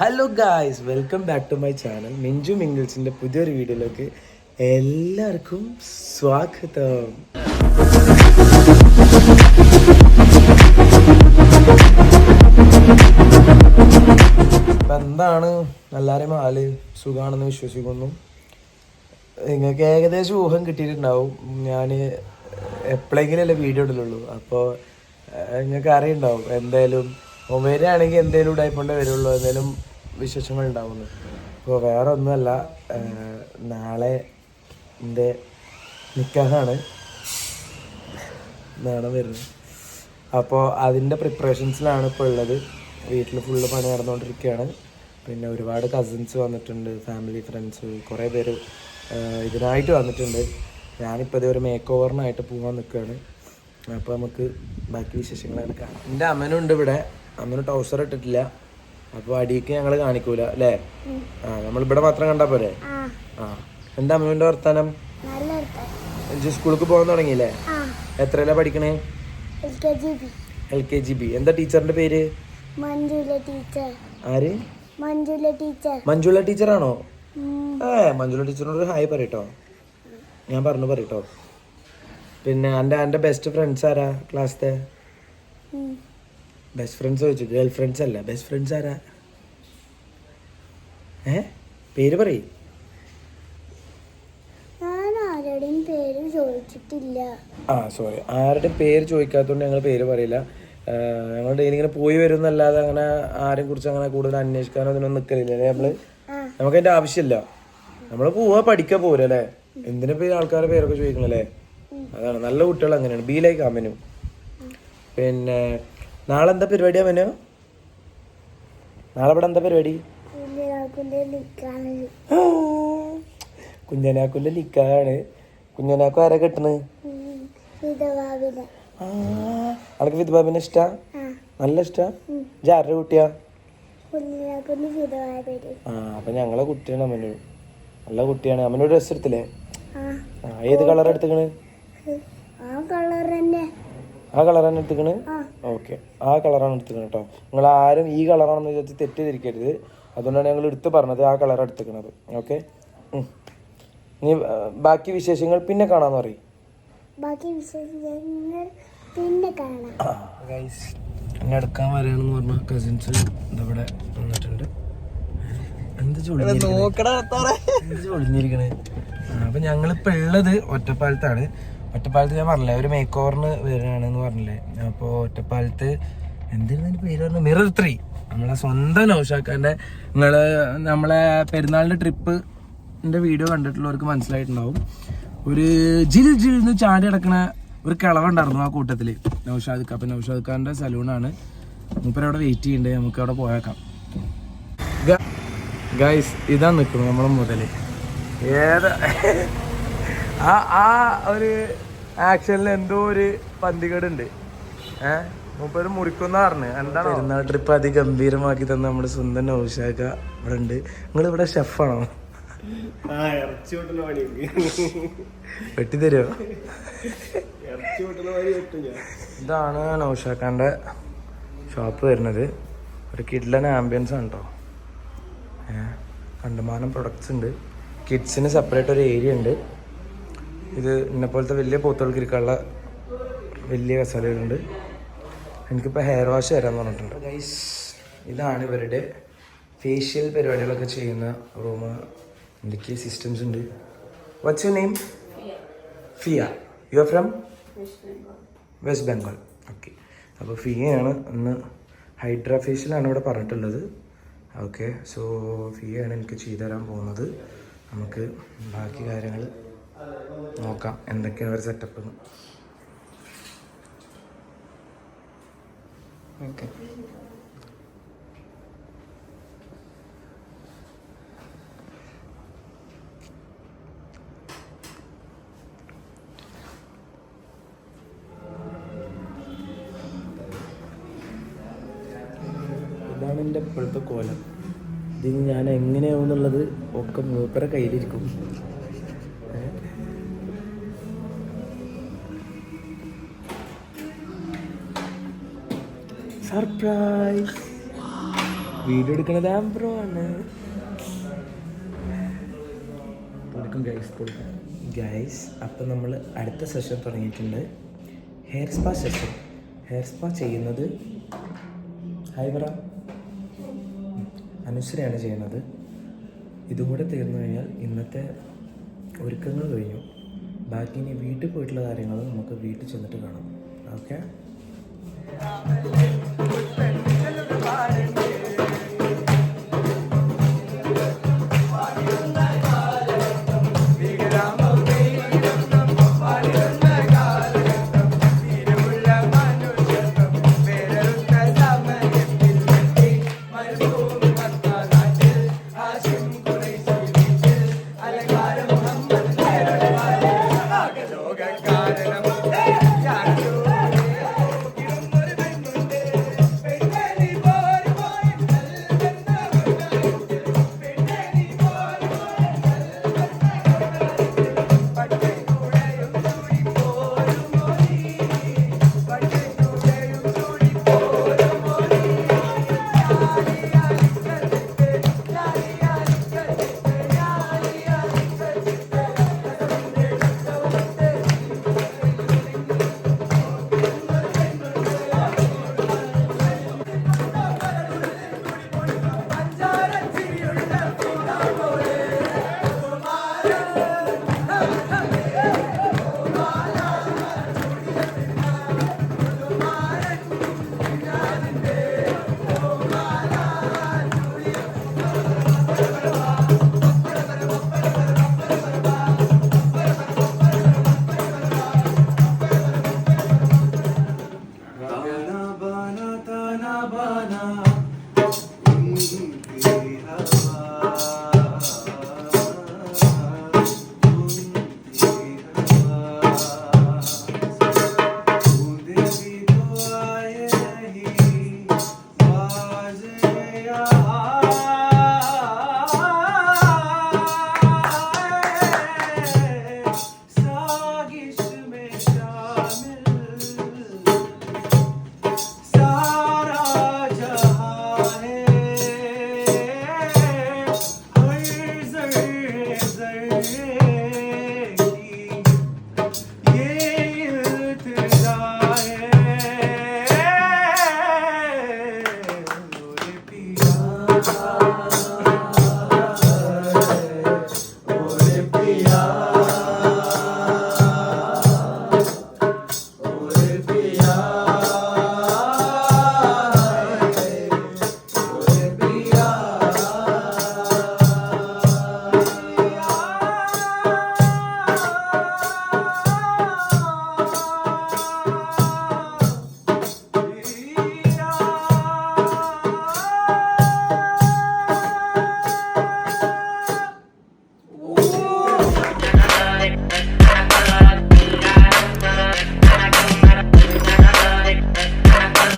Hello guys welcome back to my channel Minchu മിങ്കിൾസിന്റെ പുതിയൊരു വീഡിയോയിലേക്ക് എല്ലാവർക്കും സ്വാഗതം. എന്താണ്? എല്ലാവരെയും ആൽ സുഖമാണെന്ന് വിശ്വസിക്കുന്നു. നിങ്ങൾക്ക് ഏകദേശം ഊഹം കിട്ടിയിട്ടുണ്ടാവും. ഞാൻ എപ്പോഴെങ്കിലല്ലേ വീഡിയോ ഇടലുള്ളൂ. അപ്പോൾ നിങ്ങൾക്ക് അറിയുണ്ടാവും. എന്തായാലും വരികയാണെങ്കിൽ എന്തെങ്കിലും ഉണ്ടായിക്കൊണ്ടേ വരുള്ളൂ. എന്തെങ്കിലും വിശേഷങ്ങൾ ഉണ്ടാവുന്നു അപ്പോൾ വേറെ ഒന്നുമല്ല നാളെ എന്റെ നിക്കാഹാണ്. നാളെ വരുന്നത്. അപ്പോൾ അതിന്റെ പ്രിപ്പറേഷൻസിലാണ് ഇപ്പോൾ ഉള്ളത്. വീട്ടിൽ ഫുള്ള് പണി നടന്നുകൊണ്ടിരിക്കുകയാണ്. പിന്നെ ഒരുപാട് കസിൻസ് വന്നിട്ടുണ്ട് ഫാമിലി ഫ്രണ്ട്സ് കുറേ പേര് ഇതിനായിട്ട് വന്നിട്ടുണ്ട്. ഞാനിപ്പോൾ ഇതേ ഒരു മേക്ക് ഓവറിനായിട്ട് പോകാൻ നിൽക്കുകയാണ്. അപ്പോൾ നമുക്ക് ബാക്കി വിശേഷങ്ങളൊക്കെ കാണാം. എന്റെ അമ്മനുണ്ട് ഇവിടെ. അമ്മന് ടൗസർ ഇട്ടിട്ടില്ല. അപ്പോൾ അടിക്ക് ഞങ്ങൾ കാണിക്കൂല അല്ലേ? ആ നമ്മൾ ഇവിടെ മാത്രം കണ്ടാൽ പോരെ? ആ. എന്താ അമ്മുവിന്റെ വർത്താനം? സ്കൂളിൽ പോകാൻ തുടങ്ങിയില്ലേ? എത്രയിലാ പഠിക്കണേ? L K G B. എന്താ ടീച്ചറിന്റെ പേര്? മഞ്ജുല ടീച്ചർ. ആര്? മഞ്ജുല ടീച്ചർ. മഞ്ജുള ടീച്ചറാണോ. ഏ മഞ്ജുള ടീച്ചറിനോട് ഹായ് പറയട്ടോ. ഞാൻ പറഞ്ഞു പറയട്ടോ. പിന്നെ എന്റെ എന്റെ ബെസ്റ്റ് ഫ്രണ്ട്സ് ആരാ ക്ലാസ്സിലെ. ബെസ്റ്റ് ഫ്രണ്ട്സ് ചോദിച്ചു. ഗേൾ ഫ്രണ്ട്സ് അല്ല. ബെസ്റ്റ് ഫ്രണ്ട്സ് ആരാ? ഏ? പേര് പറയും. പേര് ചോദിച്ചിട്ടില്ല. ആ സോറി ആരുടെ പേര് ചോദിക്കാത്തതുകൊണ്ട് ഞങ്ങൾ പേര് പറയില്ല. ഞങ്ങൾ ഡെയിലി ഇങ്ങനെ പോയി വരുന്നല്ലാതെ അങ്ങനെ ആരെയും കുറിച്ച് അങ്ങനെ കൂടുതൽ അന്വേഷിക്കാനോ അതിനൊന്നും നിൽക്കലില്ല അല്ലേ നമ്മൾ? നമുക്ക് അതിന്റെ ആവശ്യമില്ല. നമ്മൾ പോവാ പഠിക്കാൻ പോരും അല്ലേ? എന്തിനാ പേര് ആൾക്കാരുടെ പേരൊക്കെ ചോദിക്കണല്ലേ അതാണ്. നല്ല കുട്ടികൾ അങ്ങനെയാണ്. ബി ലൈക്ക് അമനു പിന്നെ നാളെ എന്താ പരിപാടിയാ മനു നാളെ ഇവിടെ എന്താ പരിപാടി കുഞ്ഞിനാക്കുന്റെ നിക്കാണ് കുഞ്ഞനാക്കു ആരാ കെട്ടണ്? അനക്ക് വിധുബാബിനെ ഇഷ്ട? നല്ല ഇഷ്ട? ജാറ കുട്ടിയാ? ആ അപ്പൊ ഞങ്ങളെ കുട്ടിയാണ് അമ്മനു നല്ല കുട്ടിയാണ്. അമ്മനോട് ഡ്രസ് എടുത്തില്ലേ? ആ. ഏത് കളർ എടുത്തേക്കണ്? ആ കളർ തന്നെ. ആ കളറാണ് എടുത്തിക്കണ്? ഓക്കെ ആ കളറാണ് എടുത്തിക്കണത് കേട്ടോ നിങ്ങൾ ആരും ഈ കളറാണെന്ന് വിചാരിച്ച് തെറ്റിദ്ധരിക്കരുത്. അതുകൊണ്ടാണ് ഞങ്ങൾ എടുത്ത് പറഞ്ഞത് ആ കളർ എടുത്തിക്കണത്. ഓക്കെ ഇനി ബാക്കി വിശേഷങ്ങൾ പിന്നെ കാണാന്ന് പറയും. ബാക്കി വിശേഷങ്ങൾ പിന്നെ കാണാം. ഗൈസ് എന്നെ എടുക്കാൻ വരാണെന്ന് പറഞ്ഞ കസിൻസ് ഇവിടെ വന്നിട്ടുണ്ട്. എന്ത് ചൊളിഞ്ഞിരിക്കണേ അപ്പൊ ഞങ്ങളിപ്പോ ഉള്ളത് ഒറ്റപ്പാലത്താണ്. ഒറ്റപ്പാലത്ത് ഞാൻ പറഞ്ഞില്ലേ ഒരു മേക്ക് ഓവറിന് വരികയാണെന്ന് പറഞ്ഞില്ലേ. അപ്പോൾ ഒറ്റപ്പാലത്ത് എന്തിനാ പേര് പറഞ്ഞു? മിറർ ത്രീ നമ്മളെ സ്വന്തം നൗഷാക്കാന്റെ നിങ്ങൾ നമ്മളെ പെരുന്നാളിന്റെ എന്റെ വീഡിയോ കണ്ടിട്ടുള്ളവർക്ക് മനസ്സിലായിട്ടുണ്ടാവും. ഒരു ജിൽ ജിൽ എന്ന് ചാടി കിടക്കണ ഒരു കിളവുണ്ടായിരുന്നു ആ കൂട്ടത്തിൽ നൗഷാദ് ഖാൻ അപ്പൊ നൗഷാദ് ഖാന്റെ സലൂണാണ്. മൂപ്പര അവിടെ വെയിറ്റ് ചെയ്യുന്നുണ്ട് നമുക്ക് അവിടെ പോയേക്കാം. ഗൈസ് ഇതാ നിൽക്കുന്നു നമ്മളെ മുതൽ. ഏതാ? ആ ആ ഒരു ആക്ഷനിൽ എന്തോ ഒരു പന്തികേടുണ്ട്. ഏഹ് മൂപ്പര് മുറിക്കുന്ന പറഞ്ഞു. എന്താണ് പെരുന്നാൾ ട്രിപ്പ് അതിഗംഭീരമാക്കി തന്ന നമ്മുടെ സ്വന്തം നൗഷാക്ക ഇവിടെ ഉണ്ട്. നിങ്ങൾ ഇവിടെ ഷെഫാണോ വെട്ടിത്തരോ ഇതാണ് നൗഷാക്കാന്റെ ഷോപ്പ് വരുന്നത്. ഒരു കിഡ്ലൻ ആംബിയൻസ് ആണ് കേട്ടോ ഏഹ് കണ്ടമാനം പ്രൊഡക്ട്സ് ഉണ്ട്. കിഡ്സിന് സെപ്പറേറ്റ് ഒരു ഏരിയ ഉണ്ട്. ഇത് എന്നെ പോലത്തെ വലിയ പോത്തുകൾക്ക് ഇരിക്കാനുള്ള വലിയ കസാലകളുണ്ട് എനിക്കിപ്പോൾ ഹെയർ വാഷ് തരാൻ പറഞ്ഞിട്ടുണ്ട്. ഗൈസ് ഇതാണ് ഇവരുടെ ഫേഷ്യൽ പരിപാടികളൊക്കെ ചെയ്യുന്ന റൂം എന്തൊക്കെ സിസ്റ്റംസ് ഉണ്ട്. What's you name Fia you are from West Bengal okay അപ്പോൾ ഫിയയാണ് ഇന്ന് ഹൈഡ്രാ ഫേഷ്യലാണ് ഇവിടെ പറഞ്ഞിട്ടുള്ളത്. ഓക്കെ സോ ഫിയാണ് എനിക്ക് ചെയ്തു തരാൻ പോകുന്നത്. നമുക്ക് ബാക്കി കാര്യങ്ങൾ നോക്കാം എന്തൊക്കെയാണ് ഒരു സെറ്റപ്പ് ഓക്കെ ഇതാണ് എന്റെ ഇപ്പോഴത്തെ കോലം. ഇത് ഞാൻ എങ്ങനെയാവുന്നുള്ളത് ഒക്കെ മൂപ്പര കയ്യിലിരിക്കും. സർപ്രൈസ് വീഡിയോ എടുക്കണത് ആംബ്രോ ആണ്. കൊടുക്കും ഗൈസ് കൊടുക്കും ഗൈസ് അപ്പം നമ്മൾ അടുത്ത സെഷൻ തുടങ്ങിയിട്ടുണ്ട്. Hair spa session hair spa ചെയ്യുന്നത് ഹായ് പറ അനുശ്വരയാണ് ചെയ്യുന്നത്. ഇതുകൂടെ തീർന്നു കഴിഞ്ഞാൽ ഇന്നത്തെ ഒരുക്കങ്ങൾ കഴിഞ്ഞു. ബാക്കി ഇനി വീട്ടിൽ പോയിട്ടുള്ള കാര്യങ്ങൾ നമുക്ക് വീട്ടിൽ ചെന്നിട്ട് കാണാം. Okay Thank you.